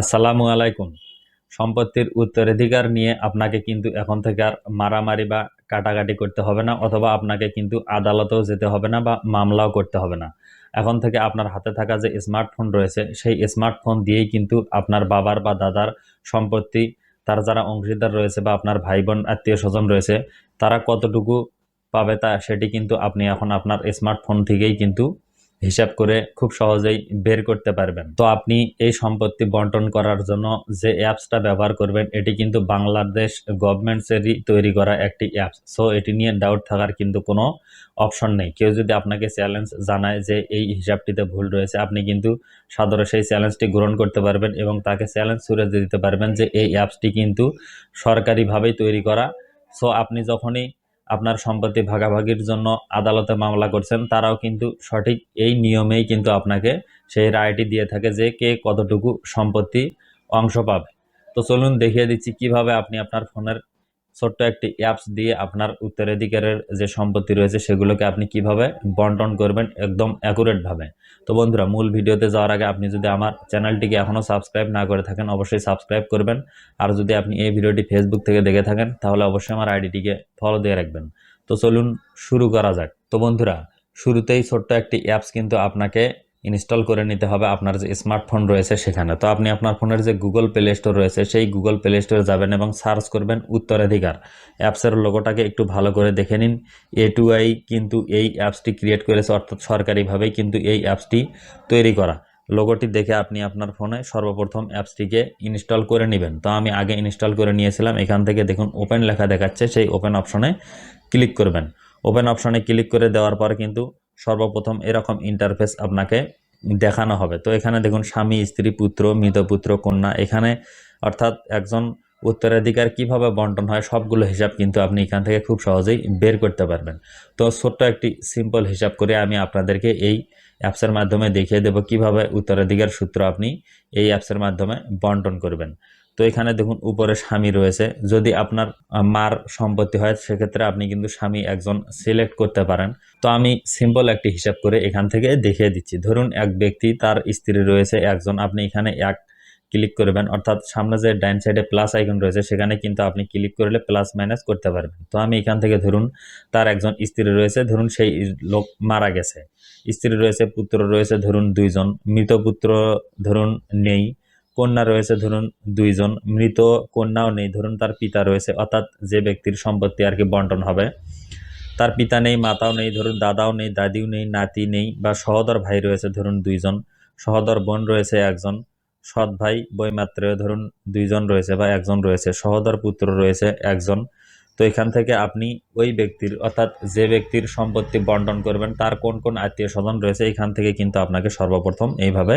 আসসালামু আলাইকুম। সম্পত্তির উত্তরাধিকার নিয়ে আপনাকে কিন্তু এখন থেকে আর মারামারি বা কাটাকাটি করতে হবে না, অথবা আপনাকে কিন্তু আদালতেও যেতে হবে না বা মামলাও করতে হবে না। এখন থেকে আপনার হাতে থাকা যে স্মার্টফোন রয়েছে, সেই স্মার্টফোন দিয়েই কিন্তু আপনার বাবার বা দাদার সম্পত্তি, তার যারা অংশীদার রয়েছে বা আপনার ভাই বোন আত্মীয় স্বজন রয়েছে, তারা কতটুকু পাবে তা সেটি কিন্তু আপনি এখন আপনার স্মার্টফোন থেকেই কিন্তু হিসাব করে খুব সহজেই বের করতে পারবেন। তো আপনি এই সম্পত্তি বন্টন করার জন্য যে অ্যাপসটা ব্যবহার করবেন, এটি কিন্তু বাংলাদেশ গভর্নমেন্টসেরই তৈরি করা একটি অ্যাপস। সো এটি নিয়ে ডাউট থাকার কিন্তু কোনো অপশন নেই। কেউ যদি আপনাকে চ্যালেঞ্জ জানায় যে এই হিসাবটিতে ভুল রয়েছে, আপনি কিন্তু সাদরে সেই চ্যালেঞ্জটি গ্রহণ করতে পারবেন এবং তাকে চ্যালেঞ্জ ছুড়ে দিতে পারবেন যে এই অ্যাপসটি কিন্তু সরকারিভাবেই তৈরি করা। সো আপনি যখনই আপনার সম্পত্তি ভাগাভাগির জন্য আদালতে মামলা করছেন, তারাও কিন্তু সঠিক এই নিয়মেই কিন্তু আপনাকে সেই রায়টি দিয়ে থাকে যে কে কতটুকু সম্পত্তি অংশ পাবে। তো চলুন দেখিয়ে দিচ্ছি কীভাবে আপনি আপনার ফোনের ছোট্ট একটি অ্যাপস দিয়ে আপনার উত্তরাধিকারের যে সম্পত্তি রয়েছে সেগুলোকে আপনি কীভাবে বন্টন করবেন একদম অ্যাকুরেটভাবে তো বন্ধুরা, মূল ভিডিওতে যাওয়ার আগে আপনি যদি আমার চ্যানেলটিকে এখনও সাবস্ক্রাইব না করে থাকেন, অবশ্যই সাবস্ক্রাইব করবেন। আর যদি আপনি এই ভিডিওটি ফেসবুক থেকে দেখে থাকেন, তাহলে অবশ্যই আমার আইডিটিকে ফলো দিয়ে রাখবেন। তো চলুন শুরু করা যাক। তো বন্ধুরা, শুরুতেই ছোট্ট একটি অ্যাপস কিন্তু আপনাকে ইনস্টল করে নিতে হবে আপনার যে স্মার্টফোন রয়েছে সেখানে। তো আপনি আপনার ফোনের যে গুগল প্লে স্টোর রয়েছে, সেই গুগল প্লে স্টোরে যাবেন এবং সার্চ করবেন উত্তরাধিকার। অ্যাপসের লোগোটাকে একটু ভালো করে দেখে নিন। এ টু আই কিন্তু এই অ্যাপসটি ক্রিয়েট করেছে, অর্থাৎ সরকারিভাবেই কিন্তু এই অ্যাপসটি তৈরি করা। লোগোটি দেখে আপনি আপনার ফোনে সর্বপ্রথম অ্যাপসটিকে ইনস্টল করে নেবেন। তো আমি আগে ইনস্টল করে নিয়েছিলাম, এখান থেকে দেখুন ওপেন লেখা দেখাচ্ছে, সেই ওপেন অপশনে ক্লিক করবেন। ওপেন অপশনে ক্লিক করে দেওয়ার পর কিন্তু সর্বপ্রথম এরকম ইন্টারফেস আপনাকে দেখানো হবে। তো এখানে দেখুন, স্বামী, স্ত্রী, পুত্র, মৃত পুত্র, কন্যা। এখানে অর্থাৎ একজন উত্তরাধিকার কীভাবে বন্টন হয়, সবগুলো হিসাব কিন্তু আপনি এখান থেকে খুব সহজেই বের করতে পারবেন। তো ছোট্ট একটি সিম্পল হিসাব করে আমি আপনাদেরকে এই অ্যাপসের মাধ্যমে দেখিয়ে দেব কীভাবে উত্তরাধিকার সূত্র আপনি এই অ্যাপসের মাধ্যমে বন্টন করবেন। তো এখানে দেখুন উপরে স্বামী রয়েছে। যদি আপনার মার সম্পত্তি হয়, সেক্ষেত্রে আপনি কিন্তু স্বামী একজন সিলেক্ট করতে পারেন। তো আমি সিম্পল একটি হিসাব করে এখান থেকে দেখিয়ে দিচ্ছি। ধরুন এক ব্যক্তি তার স্ত্রী রয়েছে, একজন। আপনি এখানে এক ক্লিক করবেন। অর্থাৎ সামনে যে ডাইন সাইডে প্লাস আইকন রয়েছে, সেখানে কিন্তু আপনি ক্লিক করলে প্লাস মাইনাস করতে পারবেন। তো আমি এখান থেকে ধরুন তার একজন স্ত্রী রয়েছে, ধরুন সেই লোক মারা গেছে। স্ত্রী রয়েছে, পুত্র রয়েছে, ধরুন দুইজন। মৃত পুত্র ধরুন নেই। কন্যা রয়েছে, ধরুন দুইজন। মৃত কন্যাও নেই, ধরুন তার পিতা রয়েছে, অর্থাৎ যে ব্যক্তির সম্পত্তি আর কি বন্টন হবে। তার পিতা নেই, মাতাও নেই, ধরুন দাদাও নেই, দাদিও নেই, নাতি নেই, বা সহদর ভাই রয়েছে, ধরুন দুইজন। সহদর বোন রয়েছে একজন, সৎ ভাই বইমাত্র ধরুন দুইজন রয়েছে বা একজন রয়েছে। সহদর পুত্র রয়েছে একজন তো এখান থেকে আপনি ওই ব্যক্তির, অর্থাৎ যে ব্যক্তির সম্পত্তি বন্টন করবেন, তার কোন কোন আত্মীয় স্বজন রয়েছে, এখান থেকে কিন্তু আপনাকে সর্বপ্রথম এইভাবে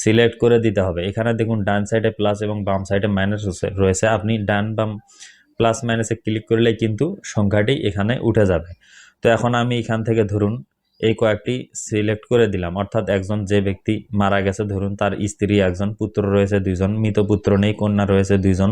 সিলেক্ট করে দিতে হবে। এখানে দেখুন, ডান সাইডে প্লাস এবং বাম সাইডে মাইনাস রয়েছে আপনি ডান বাম প্লাস মাইনাসে ক্লিক করলে কিন্তু সংখ্যাটি এখানে উঠে যাবে। তো এখন আমি এখান থেকে ধরুন এই কয়েকটি সিলেক্ট করে দিলাম। অর্থাৎ একজন যে ব্যক্তি মারা গেছে, ধরুন তার স্ত্রী, একজন পুত্র রয়েছে, দুইজন, মৃত পুত্র নেই, কন্যা রয়েছে, দুইজন,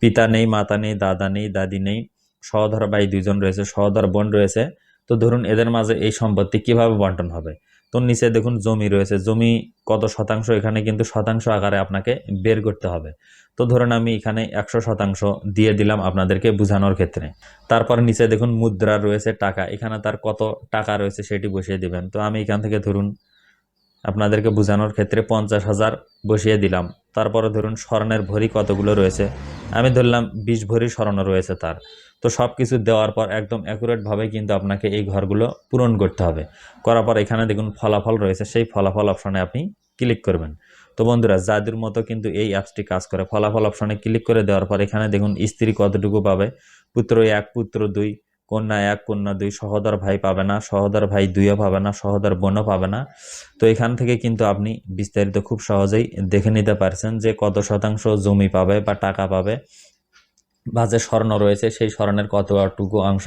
পিতা নেই, মাতা নেই, দাদা নেই, দাদি নেই সহধর ভাই দুইজন রয়েছে, সহধর বোন রয়েছে। তো ধরুন এদের মাঝে এই সম্পত্তি কীভাবে বন্টন হবে? তো নিচে দেখুন জমি রয়েছে। জমি কত শতাংশ? এখানে কিন্তু শতাংশ আকারে আপনাকে বের করতে হবে। তো ধরুন আমি এখানে একশো শতাংশ দিয়ে দিলাম আপনাদেরকে বোঝানোর ক্ষেত্রে। তারপর নিচে দেখুন মুদ্রা রয়েছে, টাকা। এখানে তার কত টাকা রয়েছে সেটি বসিয়ে দিবেন। তো আমি এখান থেকে ধরুন আপনাদেরকে বোঝানোর ক্ষেত্রে পঞ্চাশ হাজার বসিয়ে দিলাম। তারপরে ধরুন স্বর্ণের ভরি কতগুলো রয়েছে? আমি ধরলাম বিশ ভরি স্বর্ণ রয়েছে তার। তো সব কিছু দেওয়ার পর একদম অ্যাকুরেটভাবে কিন্তু আপনাকে এই ঘরগুলো পূরণ করতে হবে। করার পর এখানে দেখুন ফলাফল রয়েছে, সেই ফলাফল অপশনে আপনি ক্লিক করবেন। তো বন্ধুরা, জাদুর মতো কিন্তু এই অ্যাপসটি কাজ করে। ফলাফল অপশনে ক্লিক করে দেওয়ার পর এখানে দেখুন স্ত্রী কতটুকু পাবে? পুত্র এক, পুত্র দুই কন্যা এক, কন্যা দুই, সহদর ভাই পাবে না, সহদর ভাই দুইও পাবে না, সহদর বোনও পাবে না। তো এখান থেকে কিন্তু আপনি বিস্তারিত খুব সহজেই দেখে নিতে পারছেন যে কত শতাংশ জমি পাবে বা টাকা পাবে বা যে স্বর্ণ রয়েছে, সেই স্বর্ণের কতটুকু অংশ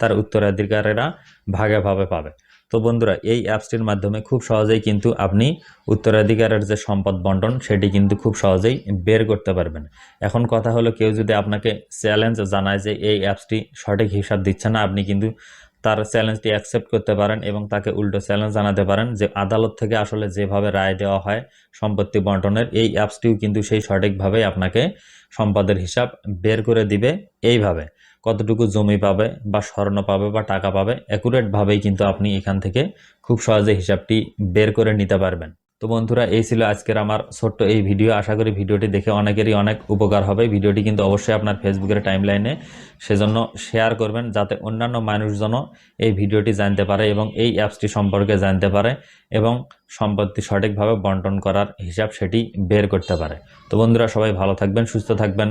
তার উত্তরাধিকারেরা ভাগে ভাবে পাবে। তো বন্ধুরা, এই অ্যাপসটির মাধ্যমে খুব সহজেই কিন্তু আপনি উত্তরাধিকারের যে সম্পদ বন্টন, সেটি কিন্তু খুব সহজেই বের করতে পারবেন। এখন কথা হলো, কেউ যদি আপনাকে চ্যালেঞ্জ জানায় যে এই অ্যাপসটি সঠিক হিসাব দিচ্ছে না, আপনি কিন্তু তার চ্যালেঞ্জটি অ্যাকসেপ্ট করতে পারেন এবং তাকে উল্টো চ্যালেঞ্জ জানাতে পারেন যে আদালত থেকে আসলে যেভাবে রায় দেওয়া হয় সম্পত্তি বন্টনের, এই অ্যাপসটিও কিন্তু সেই সঠিকভাবে আপনাকে সম্পদের হিসাব বের করে দিবে। এইভাবে কতটুকু জমি পাবে বা স্বর্ণ পাবে বা টাকা পাবে অ্যাকুরেটভাবেই কিন্তু আপনি এখান থেকে খুব সহজে হিসাবটি বের করে নিতে পারবেন। তো বন্ধুরা, এই ছিল আজকের আমার ছোট্ট এই ভিডিও। আশা করি ভিডিওটি দেখে অনেকেরই অনেক উপকার হবে। ভিডিওটি কিন্তু অবশ্যই আপনার ফেসবুকের টাইমলাইনে সেজন্য শেয়ার করবেন যাতে অন্যান্য মানুষজন এই ভিডিওটি জানতে পারে এবং এই অ্যাপসটি সম্পর্কে জানতে পারে এবং সম্পত্তি সঠিকভাবে বন্টন করার হিসাব সেটি বের করতে পারে। তো বন্ধুরা, সবাই ভালো থাকবেন, সুস্থ থাকবেন।